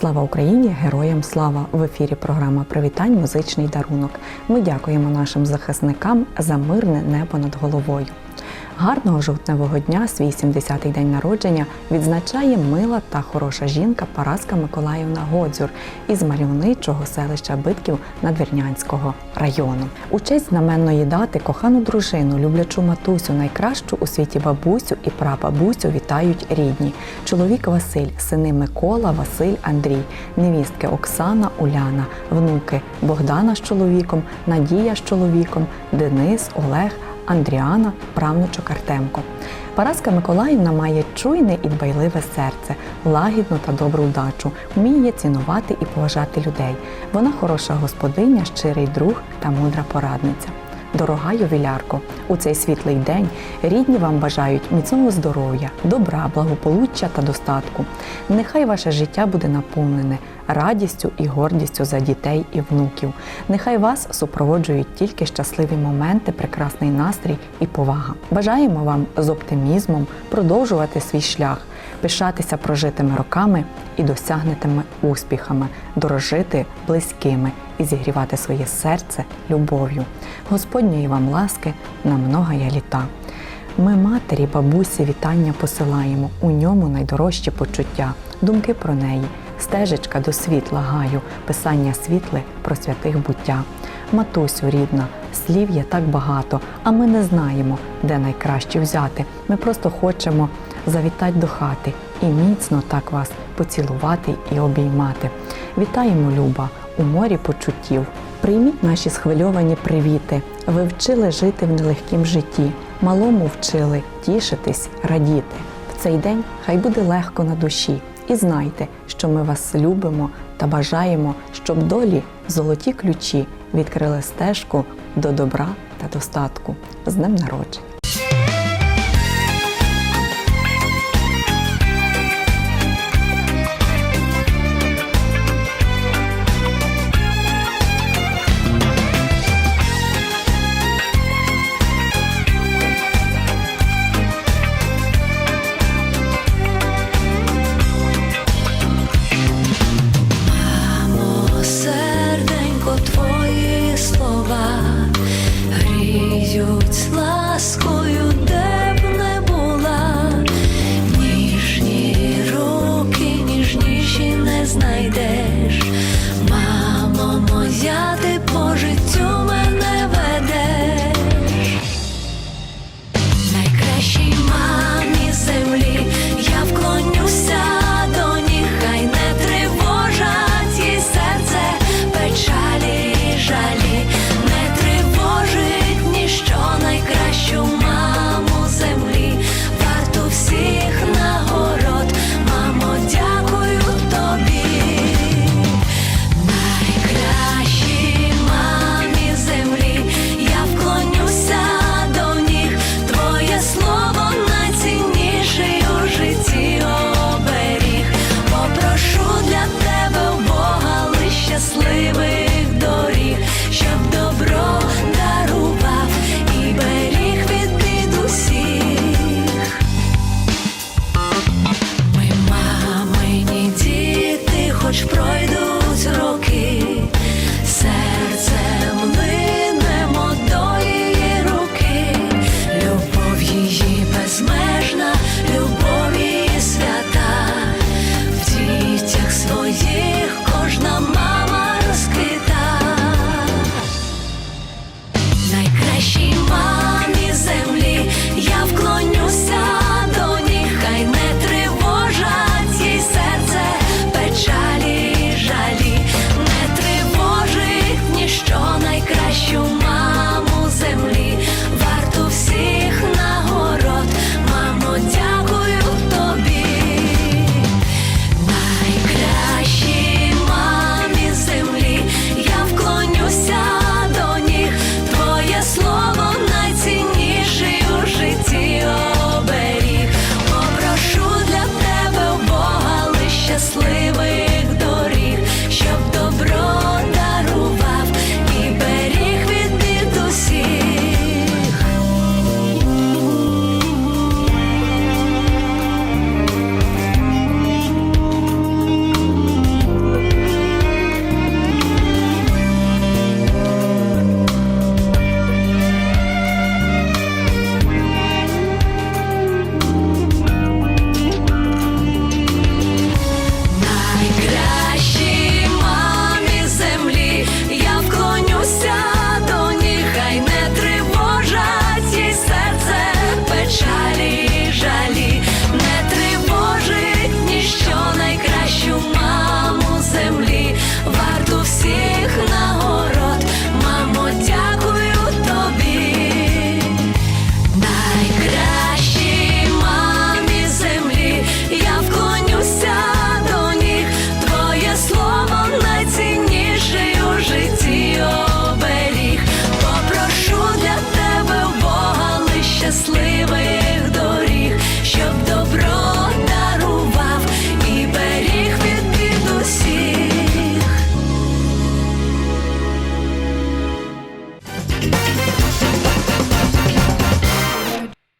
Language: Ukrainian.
Слава Україні! Героям слава! В ефірі програма Привітань Музичний дарунок. Ми дякуємо нашим захисникам за мирне небо над головою. Гарного жовтневого дня, свій 70-й день народження, відзначає мила та хороша жінка Параска Миколаївна Годзюр із мальовничого селища Битків Надвірнянського району. У честь знаменної дати кохану дружину, люблячу матусю, найкращу у світі бабусю і прабабусю вітають рідні. Чоловік Василь, сини Микола, Василь, Андрій, невістки Оксана, Уляна, внуки Богдана з чоловіком, Надія з чоловіком, Денис, Олег. Андріана, правнучок Артемко. Параска Миколаївна має чуйне і дбайливе серце, лагідну та добру вдачу, вміє цінувати і поважати людей. Вона хороша господиня, щирий друг та мудра порадниця. Дорога ювілярко, у цей світлий день рідні вам бажають міцного здоров'я, добра, благополуччя та достатку. Нехай ваше життя буде наповнене радістю і гордістю за дітей і внуків. Нехай вас супроводжують тільки щасливі моменти, прекрасний настрій і повага. Бажаємо вам з оптимізмом продовжувати свій шлях, пишатися прожитими роками і досягнутими успіхами, дорожити близькими і зігрівати своє серце любов'ю. Господньої вам ласки на многая літа. Ми матері, бабусі вітання посилаємо. У ньому найдорожчі почуття, думки про неї, стежечка до світла гаю, писання світле про святих буття. Матусю рідна, слів є так багато, а ми не знаємо, де найкраще взяти. Ми просто хочемо завітати до хати і міцно так вас поцілувати і обіймати. Вітаємо, Люба, у морі почуттів. Прийміть наші схвильовані привіти. Ви вчили жити в нелегкім житті, малому вчили тішитись, радіти. В цей день хай буде легко на душі. І знайте, що ми вас любимо та бажаємо, щоб долі золоті ключі відкрили стежку до добра та достатку. З днем народження!